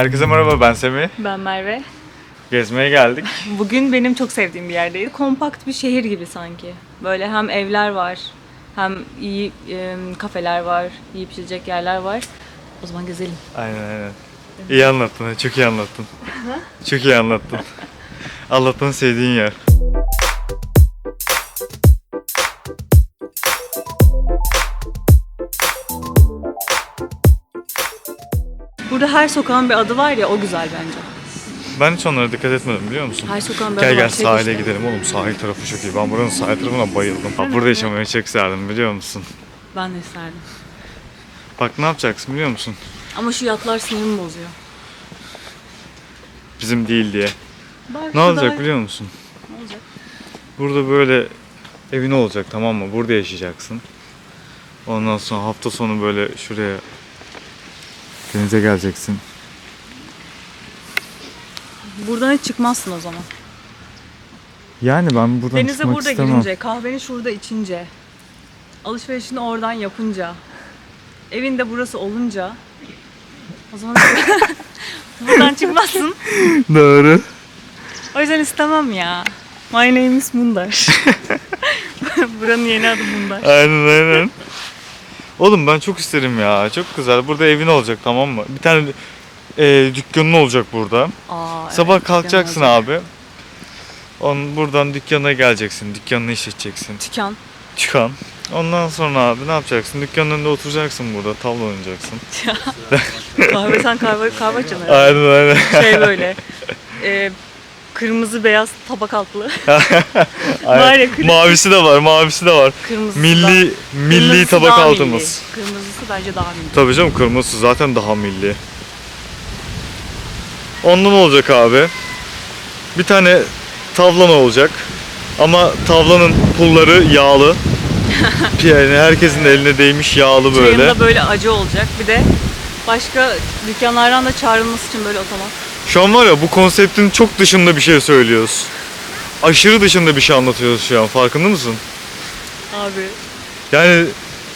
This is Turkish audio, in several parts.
Herkese merhaba ben Semih. Ben Merve. Gezmeye geldik. Bugün benim çok sevdiğim bir yerdeydi. Kompakt bir şehir gibi sanki. Böyle hem evler var, hem iyi e, kafeler var, yiyip içecek yerler var. O zaman gezelim. Aynen aynen. İyi anlattın, çok iyi anlattın. çok iyi anlattın. Allah'tan sevdiğin yer. Burada her sokağın bir adı var ya o güzel bence. Ben hiç onlara dikkat etmedim biliyor musun? Her sokağın bir Gel var. gel Şey sahile işte. gidelim oğlum sahil tarafı çok iyi. Ben buranın sahil tarafına bayıldım. Bak, burada yaşamayı çok isterdim biliyor musun? Ben de isterdim. Bak ne yapacaksın biliyor musun? Ama şu yatlar sinirimi bozuyor. Bizim değil diye. Bak, Ne olacak daha- biliyor musun? Ne olacak? Burada böyle evin olacak tamam mı? Burada yaşayacaksın. Ondan sonra hafta sonu böyle şuraya denize geleceksin. Buradan hiç çıkmazsın o zaman. Yani ben buradan Denize çıkmak burada istemem. girince, kahveni şurada içince, alışverişini oradan yapınca, evinde burası olunca o zaman buradan çıkmazsın. Doğru. O yüzden istemem ya. My name is Mundar. Buranın yeni adı Mundar. Aynen aynen. Oğlum ben çok isterim ya. Çok güzel. Burada evin olacak tamam mı? Bir tane e, dükkanın olacak burada. Aa, Sabah evet, kalkacaksın abi. On, buradan dükkana geleceksin. Dükkanını işleteceksin. Dükkan. Dükkan. Ondan sonra abi ne yapacaksın? Dükkanın önünde oturacaksın burada. Tavla oynayacaksın. Kahve sen kahve, kahve herhalde. Aynen aynen. Şey böyle. e, kırmızı beyaz tabak altlı. Var ya kırmızı, Mavisi de var, mavisi de var. kırmızısı Milli da- milli kırmızısı tabak daha altımız. Milli. Kırmızısı bence daha milli. Tabii canım kırmızısı zaten daha milli. Ondan olacak abi. Bir tane tavlan olacak. Ama tavlanın pulları yağlı. Yani herkesin eline değmiş yağlı böyle. Çayında böyle acı olacak. Bir de başka dükkanlardan da çağrılması için böyle otomat. Şu an var ya bu konseptin çok dışında bir şey söylüyoruz. Aşırı dışında bir şey anlatıyoruz şu an. Farkında mısın? Abi Yani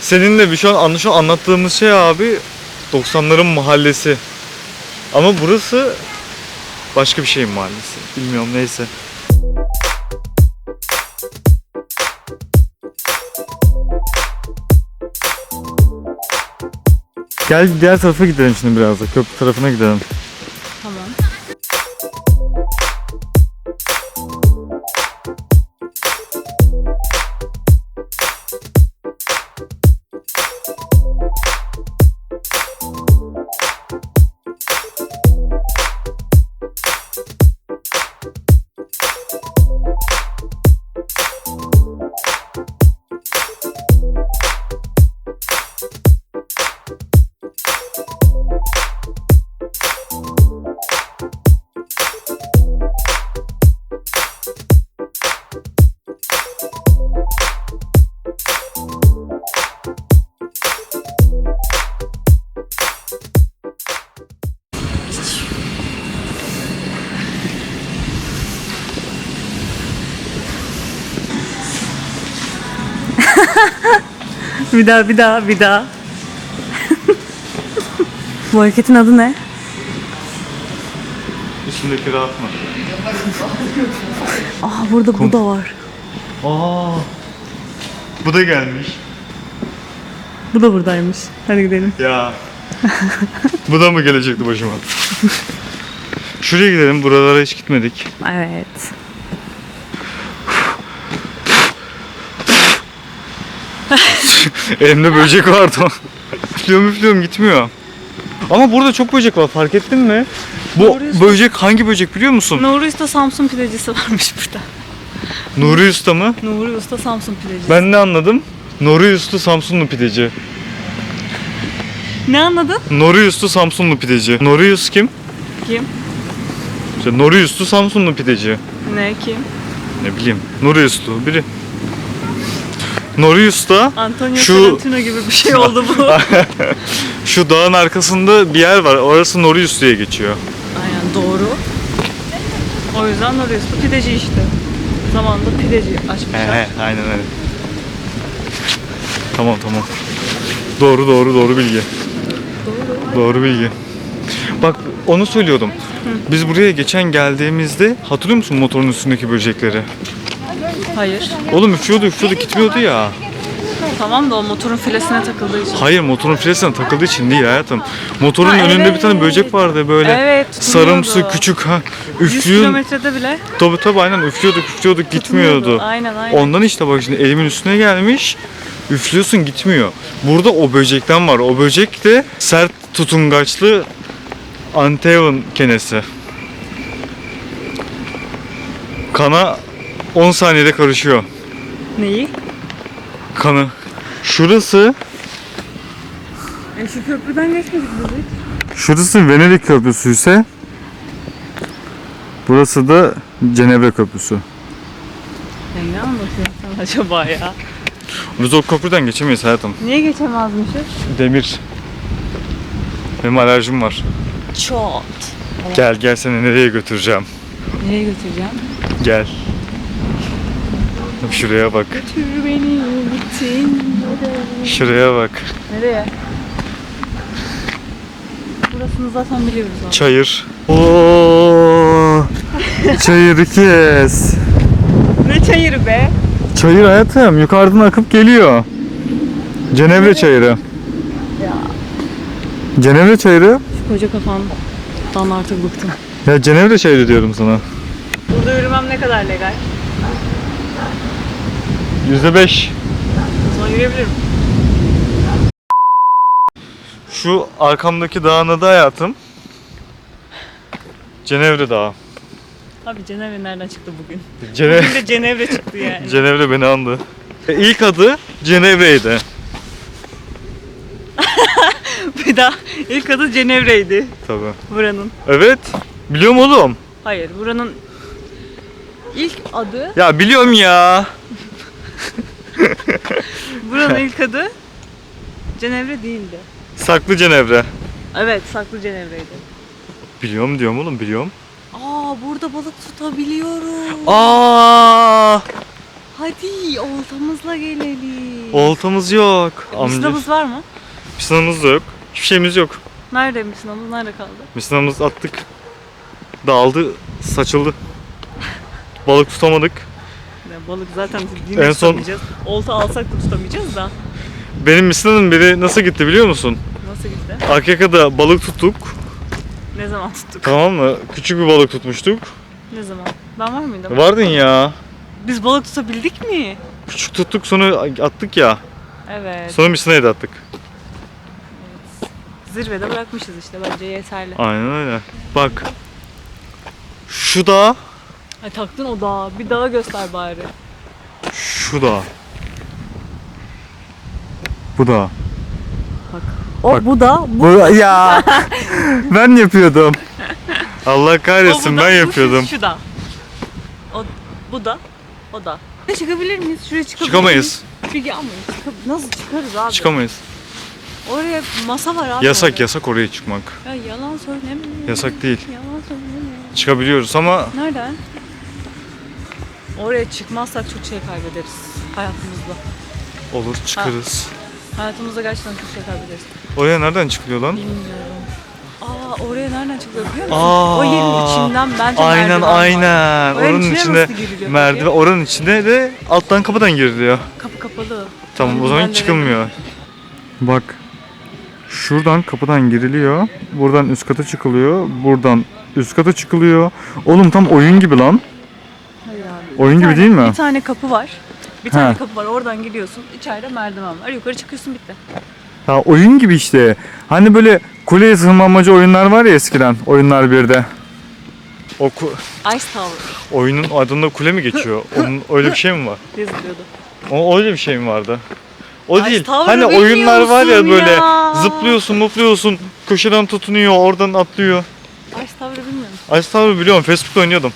seninle bir şu an şu an anlattığımız şey abi 90'ların mahallesi. Ama burası başka bir şeyin mahallesi. Bilmiyorum neyse. Gel diğer tarafa gidelim şimdi biraz da. Köprü tarafına gidelim. Bir daha bir daha bir daha. Bu hareketin adı ne? Üstündeki rahat mı? Aa burada bu da var. Aa. Bu da gelmiş. Bu da buradaymış. Hadi gidelim. Ya. Bu da mı gelecekti başıma? Şuraya gidelim. Buralara hiç gitmedik. Evet. Elimde böcek vardı. üflüyorum üflüyorum gitmiyor. Ama burada çok böcek var fark ettin mi? Bu Doğru. böcek hangi böcek biliyor musun? Nuri Usta Samsun pidecisi varmış burada. Nuri Usta mı? Nuri Usta Samsun pidecisi. Ben ne anladım? Nuri Usta Samsunlu pideci. Ne anladın? Nuri Usta Samsunlu pideci. Nuri Usta kim? Kim? İşte Nuri Usta Samsunlu pideci. Ne kim? Ne bileyim. Nuri Usta biri. Nuri Usta Antonio Şu- Tarantino gibi bir şey oldu bu. şu dağın arkasında bir yer var. Orası Nuri Usta'ya geçiyor. Aynen doğru. O yüzden Nuri Usta pideci işte. Zamanında pideci açmışlar. He he aynen öyle. Tamam tamam. Doğru doğru doğru bilgi. Doğru. Doğru bilgi. Bak onu söylüyordum. Biz buraya geçen geldiğimizde hatırlıyor musun motorun üstündeki böcekleri? Hayır. Oğlum üflüyordu üflüyordu gitmiyordu ya. Tamam da o motorun filesine takıldığı için. Hayır motorun fresine takıldığı için değil hayatım. Motorun Ha, önünde bir tane evet. böcek vardı böyle. Evet, tutunuyordu. sarımsı küçük ha. 100 Üflüyor. kilometrede bile Tabii tabii aynen üflüyorduk üflüyorduk gitmiyordu. Aynen aynen. Ondan işte bak şimdi elimin üstüne gelmiş. Üflüyorsun gitmiyor. Burada o böcekten var. O böcek de sert tutungaçlı Anteon kenesi. Kana 10 saniyede karışıyor. Neyi? Kanı. Şurası E şu köprüden geçmedik biz Şurası Venedik Köprüsü ise burası da Cenevre Köprüsü. Ya ne anlatıyorsun sen acaba ya? Biz o köprüden geçemeyiz hayatım. Niye geçemezmişiz? Demir. Benim alerjim var. Çok. Gel gel seni nereye götüreceğim. Nereye götüreceğim? Gel. Şuraya bak. Götür beni gittin. Şuraya bak. Nereye? Burasını zaten biliyoruz abi. Çayır. Oo. Çayır kes. Ne çayırı be? Çayır hayatım yukarıdan akıp geliyor. Cenevre çayırı. Cenevre çayırı. Şu koca kafandan artık bıktım. Ya Cenevre çayırı diyorum sana. Burada yürümem ne kadar legal? Yüzde beş. O zaman yürüyebilirim. Şu arkamdaki dağın adı hayatım. Cenevre Dağı. Abi Cenevre nereden çıktı bugün? Cene Bugün de Cenevre çıktı yani. Cenevre beni andı. E, İlk adı Cenevre'ydi. Bir daha ilk adı Cenevre'ydi Tabii. buranın. Evet. Biliyorum oğlum. Hayır buranın ilk adı, Ya biliyorum ya. Buranın ilk adı Cenevre değildi. Saklı Cenevre. Evet saklı Cenevre'ydi. Biliyorum diyorum oğlum biliyorum. Aa burada balık tutabiliyoruz. Aa! Hadi oltamızla gelelim. Oltamız yok. Amca. Misinamız var mı? Misinamız da yok. Hiçbir şeyimiz yok. Nerede misinamız? Nerede kaldı? Misinamız attık. Dağıldı, saçıldı. Balık tutamadık. Balık zaten En son- tutamayacağız. Olta alsak da tutamayacağız da. Benim misinanın biri nasıl gitti biliyor musun? Nasıl gitti? Akyaka'da balık tuttuk. Ne zaman tuttuk? Tamam mı? Küçük bir balık tutmuştuk. Ne zaman? Ben var mıydım? Vardın ya. Biz balık tutabildik mi? Küçük tuttuk sonra attık ya. Evet. Sonra misinayı da attık. Zirvede bırakmışız işte bence yeterli. Aynen öyle. Bak. Şu da, Ay taktın o dağı. Bir dağı göster bari. şu da. Bu da. O Bak. bu da bu. Bu ya. ben yapıyordum. Allah o, kahretsin bu da, ben bu, yapıyordum. Şu, şu da. O bu da. O da. Çıkabilir miyiz? Şuraya çıkabilir Çıkamayız. miyiz? Çıkab- nasıl çıkarız abi? Çıkamayız. Oraya masa var abi. Yasak orada. yasak oraya çıkmak. Ya yalan söyleme. Yasak değil. Yalan söyleme. Çıkabiliyoruz ama Nereden? Oraya çıkmazsak çok şey kaybederiz hayatımızda. olur çıkarız. Hayatımızda gerçekten çok şey kaybederiz. Oraya nereden çıkılıyor lan? Bilmiyorum. Aa oraya nereden çıkılıyor biliyor musun? Aa, o yerin içinden bence Aynen merdiven var. aynen. Oranın Oranın içine içinde merdiven oranın içinde de alttan kapıdan giriliyor. Kapı kapalı. Tamam o zaman çıkılmıyor. Bak. Şuradan kapıdan giriliyor. Buradan üst kata çıkılıyor. Buradan üst kata çıkılıyor. Oğlum tam oyun gibi lan. Oyun Bir gibi değil mi? Bir tane kapı var. Bir tane Ha. kapı var. Oradan giriyorsun. İçeride merdiven var. Yukarı çıkıyorsun bitti. Ya oyun gibi işte. Hani böyle kuleye sığınmamacı oyunlar var ya eskiden. Oyunlar birde. O ku- Ice Tower oyunun adında kule mi geçiyor? Onun öyle bir şey mi var? yazılıyordu. O öyle bir şey mi vardı? O Ay, değil. tavrı Hani oyunlar var ya bilmiyorsun böyle ya. zıplıyorsun, mutluyorsun, köşeden tutunuyor, oradan atlıyor. Ice Tower'ı bilmiyor musun? Ice Tower biliyorum. Facebook'ta oynuyordum.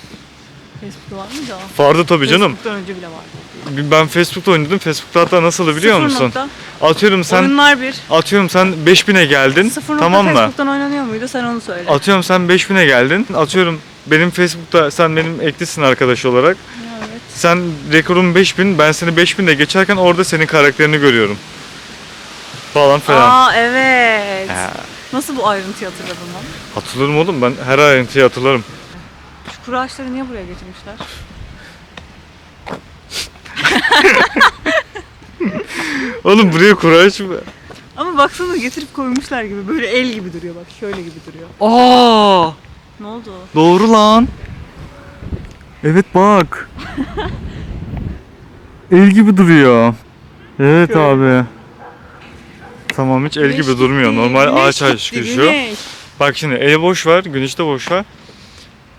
Facebook'ta var mıydı o? Vardı tabii canım. Facebook'tan önce bile vardı. Ben Facebook'ta oynadım. Facebook'ta hatta nasıl biliyor Sıfır musun? Nokta. Atıyorum sen Oyunlar bir. atıyorum sen 5000'e geldin. Sıfır nokta tamam mı? Facebook'tan oynanıyor muydu? Sen onu söyle. Atıyorum sen 5000'e geldin. Atıyorum benim Facebook'ta sen benim eklisin arkadaş olarak. evet. Sen rekorun 5000, ben seni 5000'de geçerken orada senin karakterini görüyorum. Falan filan. Aa evet. Ha. Nasıl bu ayrıntıyı hatırladın lan? Hatırlarım oğlum ben her ayrıntıyı hatırlarım. Kuru ağaçları niye buraya getirmişler? Oğlum buraya kuraç mı? Ama baksana getirip koymuşlar gibi. Böyle el gibi duruyor bak. Şöyle gibi duruyor. Aa! Ne oldu? Doğru lan. Evet bak. el gibi duruyor. Evet Şöyle. abi. Tamam hiç el gibi durmuyor. Normal ağaç ağaç gözüküyor. Bak şimdi el boş var, güneşte boş var.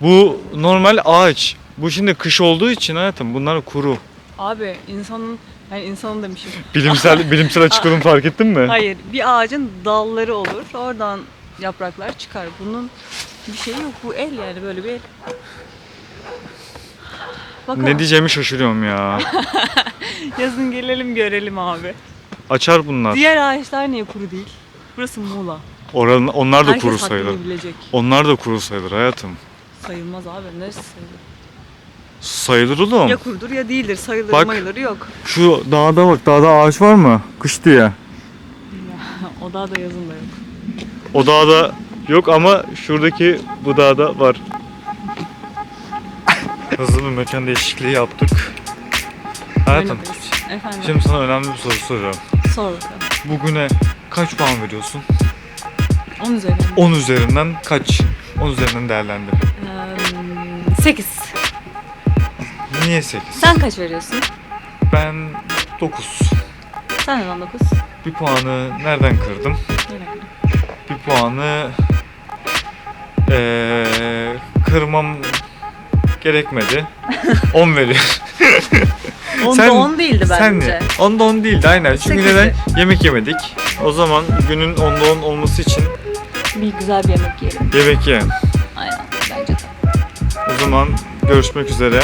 Bu normal ağaç. Bu şimdi kış olduğu için hayatım bunlar kuru. Abi insanın yani insanın demişim. Bilimsel bilimsel açıkladım fark ettin mi? Hayır bir ağacın dalları olur. Oradan yapraklar çıkar. Bunun bir şeyi yok. Bu el yani böyle bir el. Bakalım. Ne diyeceğimi şaşırıyorum ya. Yazın gelelim görelim abi. Açar bunlar. Diğer ağaçlar niye kuru değil? Burası Muğla. Oranın, onlar da Herkes kuru sayılır. bilecek. Onlar da kuru sayılır hayatım. Sayılmaz abi. Neresi sayılır? Sayılır oğlum. Ya kurudur ya değildir. Sayılır Bak. mayılır yok. Şu dağda bak dağda ağaç var mı? Kış diye. O daha da yazın da yok. O dağda yok ama şuradaki bu dağda var. Hızlı bir mekan değişikliği yaptık. Hayatım. Efendim. şimdi sana önemli bir soru soruyorum. Sor bakalım. Bugüne kaç puan veriyorsun? 10 üzerinden. 10 üzerinden kaç? 10 üzerinden değerlendir. Eee, 8. Niye 8? Sen kaç veriyorsun? Ben 9. Sen neden 9? Bir puanı nereden kırdım? Bir puanı eee kırmam gerekmedi. 10 veriyor. 10 Sen- da 10 değildi Sen bence. ne? Onda 10 değildi aynen. Çünkü Sekizdi. neden? Yemek yemedik. O zaman günün onda 10 olması için Bir güzel bir yemek yiyelim. yemek ye. Zaman görüşmek üzere.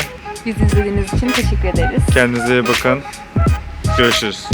Bizi izlediğiniz için teşekkür ederiz. Kendinize iyi bakın. Görüşürüz.